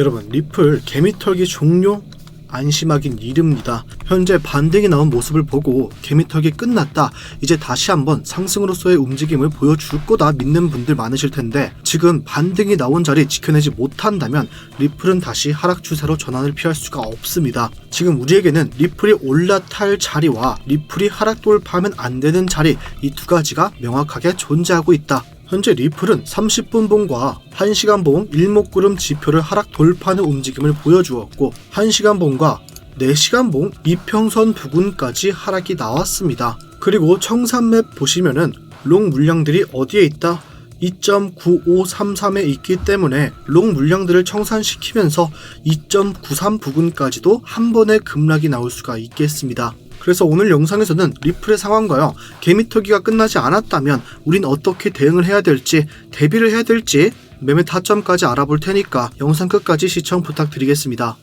여러분 리플 개미털기 종료 안심하긴 이릅니다. 현재 반등이 나온 모습을 보고 개미털기 끝났다. 이제 다시 한번 상승으로서의 움직임을 보여줄 거다 믿는 분들 많으실 텐데 지금 반등이 나온 자리 지켜내지 못한다면 리플은 다시 하락 추세로 전환을 피할 수가 없습니다. 지금 우리에게는 리플이 올라탈 자리와 리플이 하락 돌파하면 안 되는 자리 이 두 가지가 명확하게 존재하고 있다. 현재 리플은 30분 봉과 1시간 봉 일목구름 지표를 하락 돌파하는 움직임을 보여주었고 1시간 봉과 4시간 봉 이평선 부근까지 하락이 나왔습니다. 그리고 청산맵 보시면은 롱 물량들이 어디에 있다? 2.9533에 있기 때문에 롱 물량들을 청산시키면서 2.93 부근까지도 한 번에 급락이 나올 수가 있겠습니다. 그래서 오늘 영상에서는 리플의 상황과요, 개미터기가 끝나지 않았다면 우린 어떻게 대응을 해야 될지, 대비를 해야 될지, 매매 타점까지 알아볼 테니까 영상 끝까지 시청 부탁드리겠습니다.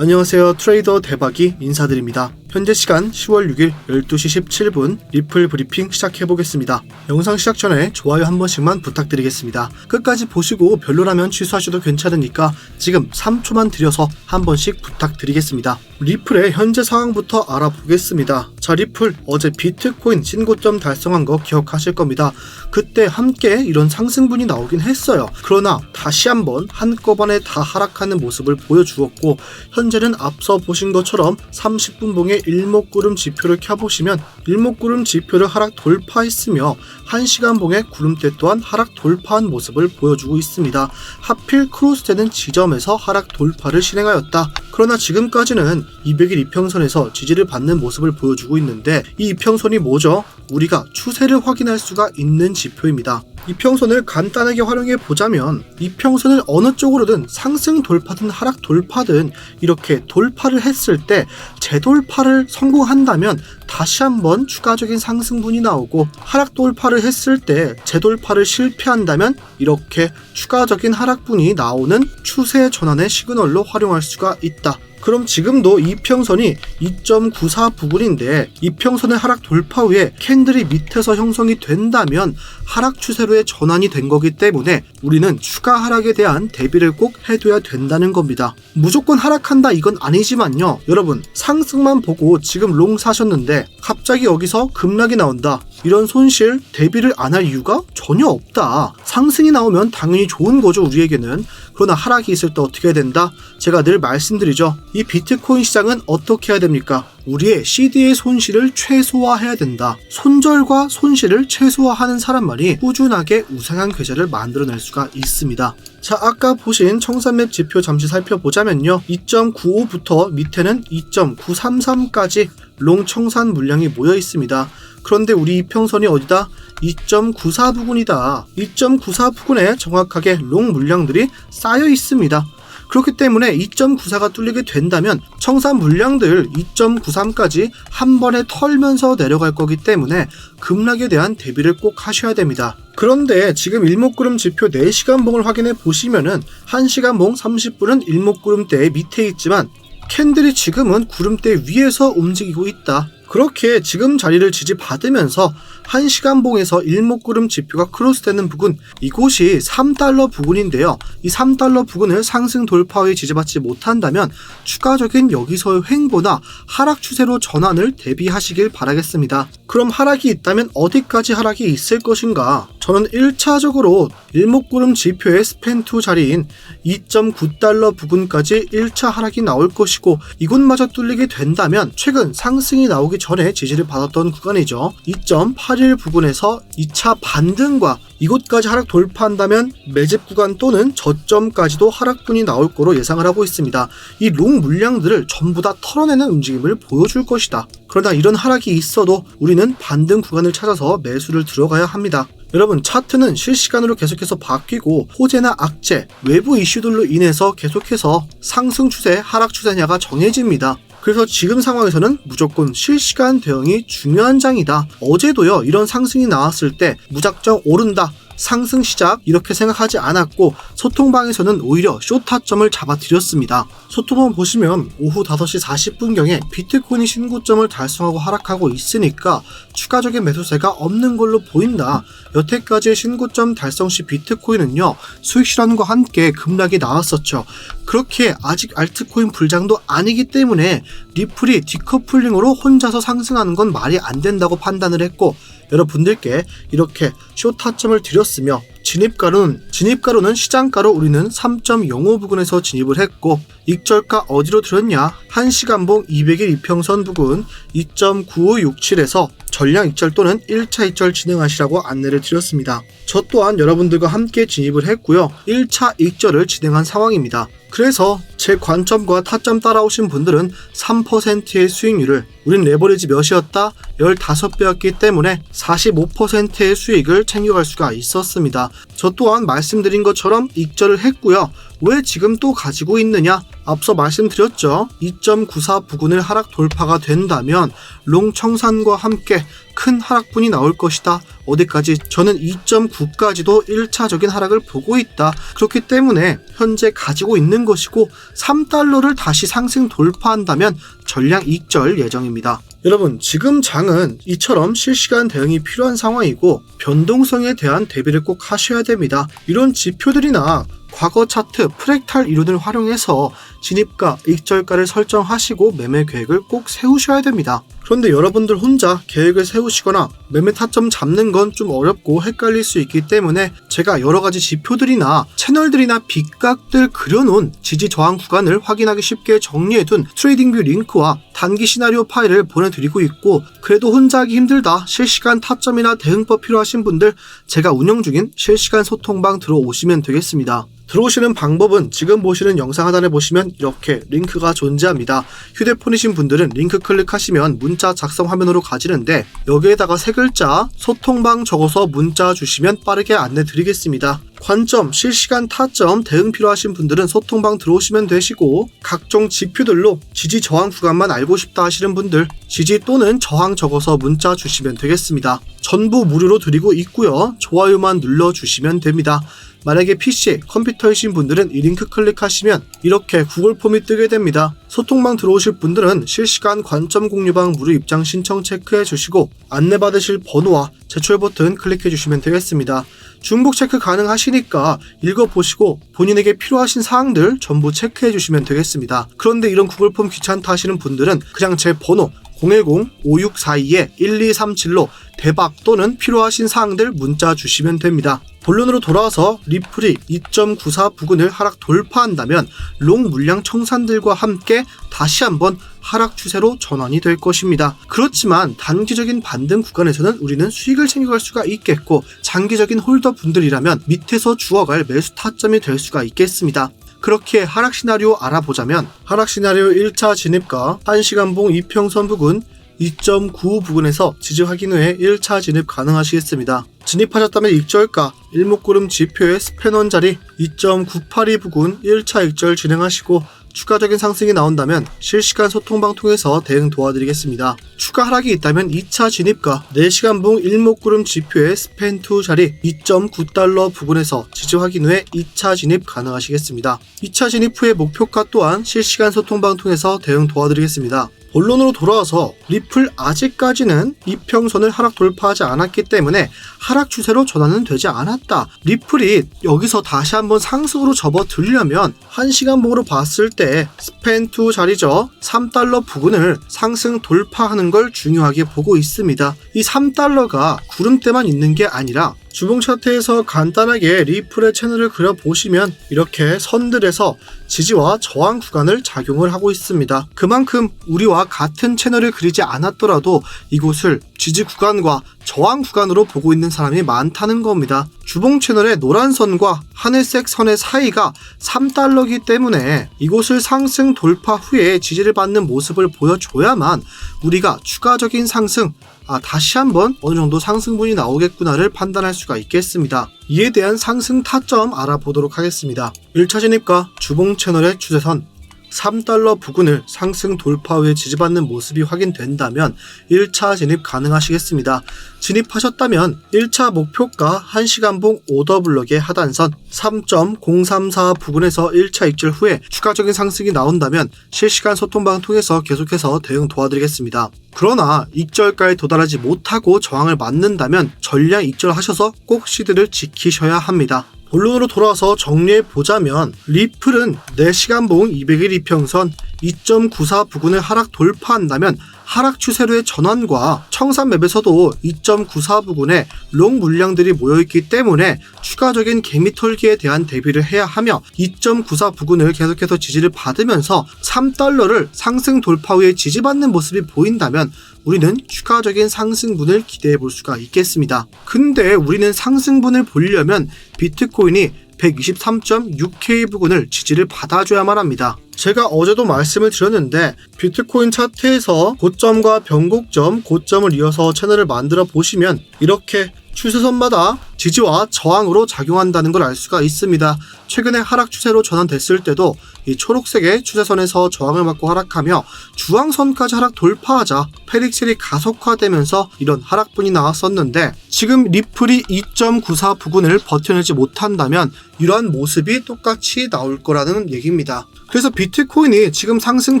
안녕하세요. 트레이더 대박이 인사드립니다. 현재 시간 10월 6일 12시 17분 리플 브리핑 시작해보겠습니다. 영상 시작 전에 좋아요 한 번씩만 부탁드리겠습니다. 끝까지 보시고 별로라면 취소하셔도 괜찮으니까 지금 3초만 들여서 한 번씩 부탁드리겠습니다. 리플의 현재 상황부터 알아보겠습니다. 자, 리플 어제 비트코인 신고점 달성한 거 기억하실 겁니다. 그때 함께 이런 상승분이 나오긴 했어요. 그러나 다시 한번 한꺼번에 다 하락하는 모습을 보여주었고 현재는 앞서 보신 것처럼 30분 봉의 일목구름 지표를 켜보시면 일목구름 지표를 하락 돌파했으며 1시간 봉의 구름대 또한 하락 돌파한 모습을 보여주고 있습니다. 하필 크로스되는 지점에서 하락 돌파를 실행하였다. 그러나 지금까지는 200일 이평선에서 지지를 받는 모습을 보여주고 있는데 이 이평선이 뭐죠? 우리가 추세를 확인할 수가 있는 지표입니다. 이평선을 간단하게 활용해 보자면 이평선을 어느 쪽으로든 상승 돌파든 하락 돌파든 이렇게 돌파를 했을 때 재돌파를 성공한다면 다시 한번 추가적인 상승분이 나오고 하락 돌파를 했을 때 재돌파를 실패한다면 이렇게 추가적인 하락분이 나오는 추세 전환의 시그널로 활용할 수가 있다. 그럼 지금도 이평선이 2.94 부근인데 이평선의 하락 돌파 후에 캔들이 밑에서 형성이 된다면 하락 추세로의 전환이 된 거기 때문에 우리는 추가 하락에 대한 대비를 꼭 해둬야 된다는 겁니다. 무조건 하락한다 이건 아니지만요. 여러분 상승만 보고 지금 롱 사셨는데 갑자기 여기서 급락이 나온다. 이런 손실 대비를 안 할 이유가 전혀 없다. 상승이 나오면 당연히 좋은 거죠 우리에게는. 그러나 하락이 있을 때 어떻게 해야 된다? 제가 늘 말씀드리죠. 이 비트코인 시장은 어떻게 해야 됩니까? 우리의 CD의 손실을 최소화해야 된다. 손절과 손실을 최소화하는 사람만이 꾸준하게 우상한 계좌를 만들어낼 수가 있습니다. 자, 아까 보신 청산맵 지표 잠시 살펴보자면요. 2.95부터 밑에는 2.933까지 롱 청산 물량이 모여 있습니다. 그런데 우리 이평선이 어디다? 2.94 부근이다. 2.94 부근에 정확하게 롱 물량들이 쌓여 있습니다. 그렇기 때문에 2.94가 뚫리게 된다면 청산 물량들 2.93까지 한 번에 털면서 내려갈 거기 때문에 급락에 대한 대비를 꼭 하셔야 됩니다. 그런데 지금 일목구름 지표 4시간 봉을 확인해 보시면은 1시간 봉 30분은 일목구름대 밑에 있지만 캔들이 지금은 구름대 위에서 움직이고 있다. 그렇게 지금 자리를 지지받으면서 1시간 봉에서 일목구름 지표가 크로스되는 부근 이곳이 3달러 부근인데요. 이 3달러 부근을 상승 돌파 후에 지지받지 못한다면 추가적인 여기서의 횡보나 하락 추세로 전환을 대비하시길 바라겠습니다. 그럼 하락이 있다면 어디까지 하락이 있을 것인가? 저는 1차적으로 일목구름 지표의 스펜2 자리인 2.9달러 부근까지 1차 하락이 나올 것이고 이곳마저 뚫리게 된다면 최근 상승이 나오기 전에 지지를 받았던 구간이죠. 2.81 부근에서 2차 반등과 이곳까지 하락 돌파한다면 매집 구간 또는 저점까지도 하락분이 나올 거로 예상을 하고 있습니다. 이 롱 물량들을 전부 다 털어내는 움직임을 보여줄 것이다. 그러나 이런 하락이 있어도 우리는 반등 구간을 찾아서 매수를 들어가야 합니다. 여러분 차트는 실시간으로 계속해서 바뀌고 호재나 악재, 외부 이슈들로 인해서 계속해서 상승 추세, 하락 추세냐가 정해집니다. 그래서 지금 상황에서는 무조건 실시간 대응이 중요한 장이다. 어제도요, 이런 상승이 나왔을 때 무작정 오른다. 상승 시작 이렇게 생각하지 않았고 소통방에서는 오히려 쇼타점을 잡아드렸습니다. 소통방 보시면 오후 5시 40분경에 비트코인이 신고점을 달성하고 하락하고 있으니까 추가적인 매수세가 없는 걸로 보인다. 여태까지의 신고점 달성 시 비트코인은요 수익 실현과 함께 급락이 나왔었죠. 그렇게 아직 알트코인 불장도 아니기 때문에 리플이 디커플링으로 혼자서 상승하는 건 말이 안 된다고 판단을 했고 여러분들께 이렇게 쇼 타점을 드렸으며 진입가로는 진입가로는 시장가로 우리는 3.05 부근에서 진입을 했고 익절가 어디로 들었냐? 1시간봉 200일 이평선 부근 2.9567에서 전량 익절 또는 1차 익절 진행하시라고 안내를 드렸습니다. 저 또한 여러분들과 함께 진입을 했고요. 1차 익절을 진행한 상황입니다. 그래서 제 관점과 타점 따라오신 분들은 3%의 수익률을 우린 레버리지 몇이었다? 15배였기 때문에 45%의 수익을 챙겨갈 수가 있었습니다. 저 또한 말씀드린 것처럼 익절을 했고요. 왜 지금 또 가지고 있느냐? 앞서 말씀드렸죠. 2.94 부근을 하락 돌파가 된다면 롱 청산과 함께 큰 하락분이 나올 것이다. 어디까지? 저는 2.9까지도 1차적인 하락을 보고 있다. 그렇기 때문에 현재 가지고 있는 것이고 3달러를 다시 상승 돌파한다면 전량 익절 예정입니다. 여러분, 지금 장은 이처럼 실시간 대응이 필요한 상황이고 변동성에 대한 대비를 꼭 하셔야 됩니다. 이런 지표들이나 과거 차트 프랙탈 이론을 활용해서 진입가, 익절가를 설정하시고 매매 계획을 꼭 세우셔야 됩니다. 그런데 여러분들 혼자 계획을 세우시거나 매매 타점 잡는 건 좀 어렵고 헷갈릴 수 있기 때문에 제가 여러 가지 지표들이나 채널들이나 빗각들 그려놓은 지지 저항 구간을 확인하기 쉽게 정리해둔 트레이딩뷰 링크와 단기 시나리오 파일을 보내드리고 있고 그래도 혼자 하기 힘들다 실시간 타점이나 대응법 필요하신 분들 제가 운영 중인 실시간 소통방 들어오시면 되겠습니다. 들어오시는 방법은 지금 보시는 영상 하단에 보시면 이렇게 링크가 존재합니다. 휴대폰이신 분들은 링크 클릭하시면 문자 작성 화면으로 가지는데 여기에다가 세 글자 소통방 적어서 문자 주시면 빠르게 안내 드리겠습니다. 관점, 실시간 타점, 대응 필요하신 분들은 소통방 들어오시면 되시고 각종 지표들로 지지 저항 구간만 알고 싶다 하시는 분들 지지 또는 저항 적어서 문자 주시면 되겠습니다. 전부 무료로 드리고 있고요. 좋아요만 눌러주시면 됩니다. 만약에 PC, 컴퓨터이신 분들은 이 링크 클릭하시면 이렇게 구글 폼이 뜨게 됩니다. 소통방 들어오실 분들은 실시간 관점 공유방 무료 입장 신청 체크해 주시고 안내받으실 번호와 제출 버튼 클릭해 주시면 되겠습니다. 중복 체크 가능하시니까 읽어보시고 본인에게 필요하신 사항들 전부 체크해 주시면 되겠습니다. 그런데 이런 구글 폼 귀찮다 하시는 분들은 그냥 제 번호 010-5642-1237로 대박 또는 필요하신 사항들 문자 주시면 됩니다. 본론으로 돌아와서 리플이 2.94 부근을 하락 돌파한다면 롱 물량 청산들과 함께 다시 한번 하락 추세로 전환이 될 것입니다. 그렇지만 단기적인 반등 구간에서는 우리는 수익을 챙겨갈 수가 있겠고 장기적인 홀더 분들이라면 밑에서 주어갈 매수 타점이 될 수가 있겠습니다. 그렇게 하락 시나리오 알아보자면 하락 시나리오 1차 진입가 1시간봉 이평선 부근 2.95 부근에서 지지 확인 후에 1차 진입 가능하시겠습니다. 진입하셨다면 익절가 일목구름 지표의 스패넌 자리 2.982 부근 1차 익절 진행하시고 추가적인 상승이 나온다면 실시간 소통방 통해서 대응 도와드리겠습니다. 추가 하락이 있다면 2차 진입가 4시간 봉 일목구름 지표의 스펜2 자리 2.9달러 부근에서 지지 확인 후에 2차 진입 가능하시겠습니다. 2차 진입 후의 목표가 또한 실시간 소통방 통해서 대응 도와드리겠습니다. 본론으로 돌아와서 리플 아직까지는 이평선을 하락 돌파하지 않았기 때문에 하락 추세로 전환은 되지 않았다. 리플이 여기서 다시 한번 상승으로 접어들려면 1시간 봉으로 봤을 때 스펜 2 자리죠. 3달러 부근을 상승 돌파하는 걸 중요하게 보고 있습니다. 이 3달러가 구름대만 있는 게 아니라 주봉 차트에서 간단하게 리플의 채널을 그려보시면 이렇게 선들에서 지지와 저항 구간을 작용을 하고 있습니다. 그만큼 우리와 같은 채널을 그리지 않았더라도 이곳을 지지 구간과 저항 구간으로 보고 있는 사람이 많다는 겁니다. 주봉 채널의 노란 선과 하늘색 선의 사이가 3달러기 때문에 이곳을 상승 돌파 후에 지지를 받는 모습을 보여줘야만 우리가 추가적인 상승, 아, 다시 한번 어느 정도 상승분이 나오겠구나를 판단할 수가 있겠습니다. 이에 대한 상승 타점 알아보도록 하겠습니다. 1차 진입과 주봉 채널의 추세선 3달러 부근을 상승 돌파 후에 지지받는 모습이 확인된다면 1차 진입 가능하시겠습니다. 진입하셨다면 1차 목표가 1시간봉 오더블럭의 하단선 3.034 부근에서 1차 익절 후에 추가적인 상승이 나온다면 실시간 소통방 통해서 계속해서 대응 도와드리겠습니다. 그러나 익절가에 도달하지 못하고 저항을 맞는다면 전량 익절하셔서 꼭 시드를 지키셔야 합니다. 본론으로 돌아와서 정리해 보자면 리플은 4시간 봉 200일 이평선 2.94 부근을 하락 돌파한다면 하락 추세로의 전환과 청산 맵에서도 2.94 부근에 롱 물량들이 모여있기 때문에 추가적인 개미 털기에 대한 대비를 해야 하며 2.94 부근을 계속해서 지지를 받으면서 3달러를 상승 돌파 후에 지지받는 모습이 보인다면 우리는 추가적인 상승분을 기대해 볼 수가 있겠습니다. 근데 우리는 상승분을 보려면 비트코인이 123.6K 부근을 지지를 받아줘야만 합니다. 제가 어제도 말씀을 드렸는데 비트코인 차트에서 고점과 변곡점, 고점을 이어서 채널을 만들어 보시면 이렇게 추세선마다 지지와 저항으로 작용한다는 걸 알 수가 있습니다. 최근에 하락 추세로 전환됐을 때도 이 초록색의 추세선에서 저항을 맞고 하락하며 주황선까지 하락 돌파하자 페릭셀이 가속화되면서 이런 하락분이 나왔었는데 지금 리플이 2.94 부근을 버텨내지 못한다면 이러한 모습이 똑같이 나올 거라는 얘기입니다. 그래서 비트코인이 지금 상승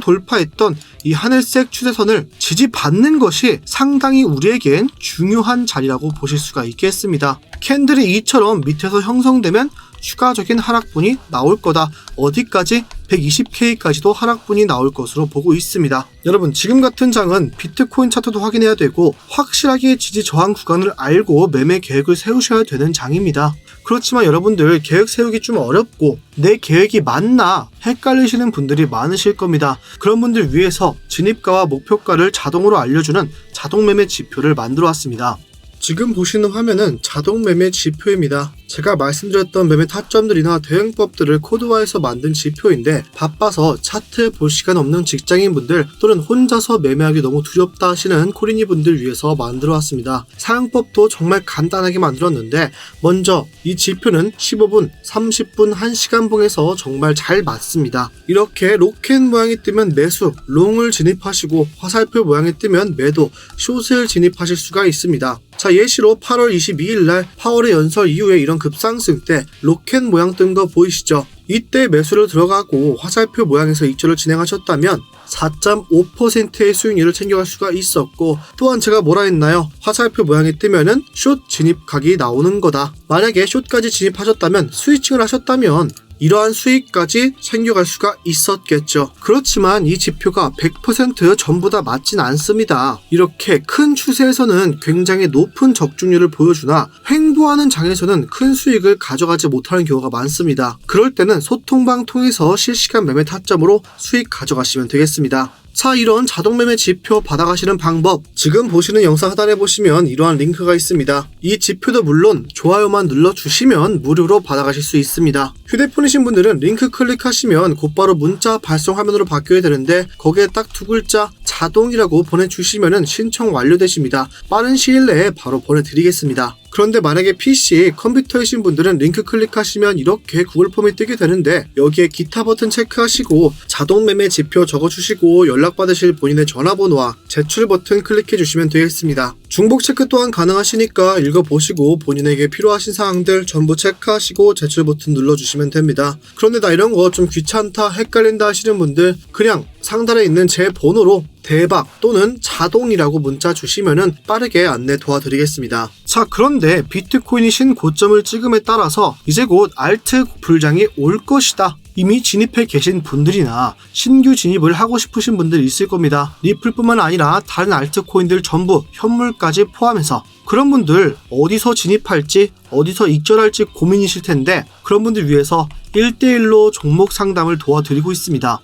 돌파했던 이 하늘색 추세선을 지지받는 것이 상당히 우리에겐 중요한 자리라고 보실 수가 있겠습니다. 캔들이 이처럼 밑에서 형성되면 추가적인 하락분이 나올 거다. 어디까지? 120K까지도 하락분이 나올 것으로 보고 있습니다. 여러분, 지금 같은 장은 비트코인 차트도 확인해야 되고 확실하게 지지 저항 구간을 알고 매매 계획을 세우셔야 되는 장입니다. 그렇지만 여러분들 계획 세우기 좀 어렵고 내 계획이 맞나 헷갈리시는 분들이 많으실 겁니다. 그런 분들 위해서 진입가와 목표가를 자동으로 알려주는 자동 매매 지표를 만들어 왔습니다. 지금 보시는 화면은 자동 매매 지표입니다. 제가 말씀드렸던 매매 타점들이나 대응법들을 코드화해서 만든 지표인데 바빠서 차트 볼 시간 없는 직장인분들 또는 혼자서 매매하기 너무 두렵다 하시는 코리니 분들 위해서 만들어 왔습니다. 사용법도 정말 간단하게 만들었는데 먼저 이 지표는 15분, 30분, 1시간 봉에서 정말 잘 맞습니다. 이렇게 로켓 모양이 뜨면 매수, 롱을 진입하시고 화살표 모양이 뜨면 매도, 숏을 진입하실 수가 있습니다. 자 예시로 8월 22일 날 파월의 연설 이후에 이런 급상승 때 로켓 모양 뜬 거 보이시죠? 이때 매수를 들어가고 화살표 모양에서 입절을 진행하셨다면 4.5%의 수익률을 챙겨갈 수가 있었고 또한 제가 뭐라 했나요? 화살표 모양이 뜨면은 숏 진입각이 나오는 거다. 만약에 숏까지 진입하셨다면 스위칭을 하셨다면 이러한 수익까지 챙겨갈 수가 있었겠죠. 그렇지만 이 지표가 100% 전부 다 맞진 않습니다. 이렇게 큰 추세에서는 굉장히 높은 적중률을 보여주나 횡보하는 장에서는 큰 수익을 가져가지 못하는 경우가 많습니다. 그럴 때는 소통방 통해서 실시간 매매 타점으로 수익 가져가시면 되겠습니다. 자, 이런 자동 매매 지표 받아가시는 방법. 지금 보시는 영상 하단에 보시면 이러한 링크가 있습니다. 이 지표도 물론 좋아요만 눌러주시면 무료로 받아가실 수 있습니다. 휴대폰이신 분들은 링크 클릭하시면 곧바로 문자 발송 화면으로 바뀌어야 되는데 거기에 딱 두 글자 자동이라고 보내주시면 신청 완료되십니다. 빠른 시일 내에 바로 보내드리겠습니다. 그런데 만약에 PC, 컴퓨터이신 분들은 링크 클릭하시면 이렇게 구글 폼이 뜨게 되는데 여기에 기타 버튼 체크하시고 자동 매매 지표 적어주시고 연락받으실 본인의 전화번호와 제출 버튼 클릭해 주시면 되겠습니다. 중복 체크 또한 가능하시니까 읽어보시고 본인에게 필요하신 사항들 전부 체크하시고 제출 버튼 눌러주시면 됩니다. 그런데 나 이런 거 좀 귀찮다, 헷갈린다 하시는 분들 그냥 상단에 있는 제 번호로 대박 또는 자동이라고 문자 주시면은 빠르게 안내 도와드리겠습니다. 자, 그런데 비트코인이 신 고점을 찍음에 따라서 이제 곧 알트 불장이 올 것이다. 이미 진입해 계신 분들이나 신규 진입을 하고 싶으신 분들 있을 겁니다. 리플뿐만 아니라 다른 알트코인들 전부 현물까지 포함해서 그런 분들 어디서 진입할지 어디서 익절할지 고민이실 텐데 그런 분들 위해서 1대1로 종목 상담을 도와드리고 있습니다.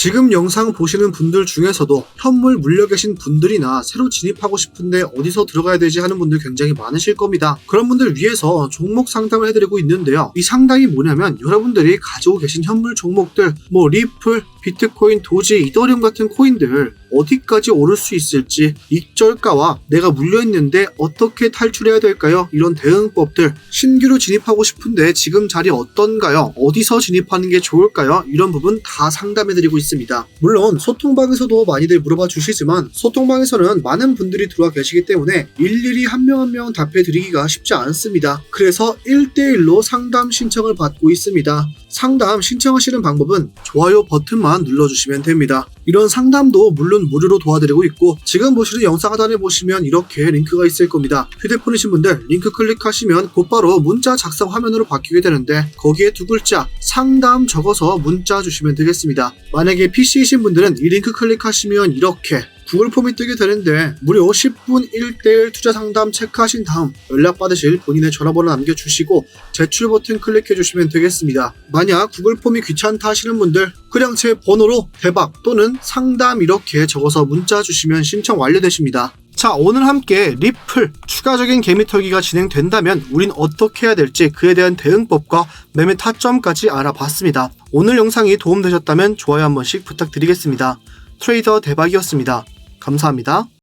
지금 영상 보시는 분들 중에서도 현물 물려 계신 분들이나 새로 진입하고 싶은데 어디서 들어가야 되지 하는 분들 굉장히 많으실 겁니다. 그런 분들 위해서 종목 상담을 해드리고 있는데요. 이 상담이 뭐냐면 여러분들이 가지고 계신 현물 종목들, 뭐 리플, 비트코인, 도지, 이더리움 같은 코인들 어디까지 오를 수 있을지 익절가와 내가 물려있는데 어떻게 탈출해야 될까요? 이런 대응법들 신규로 진입하고 싶은데 지금 자리 어떤가요? 어디서 진입하는 게 좋을까요? 이런 부분 다 상담해드리고 있습니다. 물론 소통방에서도 많이들 물어봐 주시지만 소통방에서는 많은 분들이 들어와 계시기 때문에 일일이 한 명 한 명 답해드리기가 쉽지 않습니다. 그래서 1대1로 상담 신청을 받고 있습니다. 상담 신청하시는 방법은 좋아요 버튼만 눌러주시면 됩니다. 이런 상담도 물론 무료로 도와드리고 있고 지금 보시는 영상 하단에 보시면 이렇게 링크가 있을 겁니다. 휴대폰이신 분들 링크 클릭하시면 곧바로 문자 작성 화면으로 바뀌게 되는데 거기에 두 글자 상담 적어서 문자 주시면 되겠습니다. 만약에 PC이신 분들은 이 링크 클릭하시면 이렇게 구글 폼이 뜨게 되는데 무료 10분 1대1 투자 상담 체크하신 다음 연락받으실 본인의 전화번호 남겨주시고 제출 버튼 클릭해 주시면 되겠습니다. 만약 구글 폼이 귀찮다 하시는 분들 그냥 제 번호로 대박 또는 상담 이렇게 적어서 문자 주시면 신청 완료되십니다. 자, 오늘 함께 리플 추가적인 개미털기가 진행된다면 우린 어떻게 해야 될지 그에 대한 대응법과 매매 타점까지 알아봤습니다. 오늘 영상이 도움되셨다면 좋아요 한 번씩 부탁드리겠습니다. 트레이더 대박이었습니다. 감사합니다.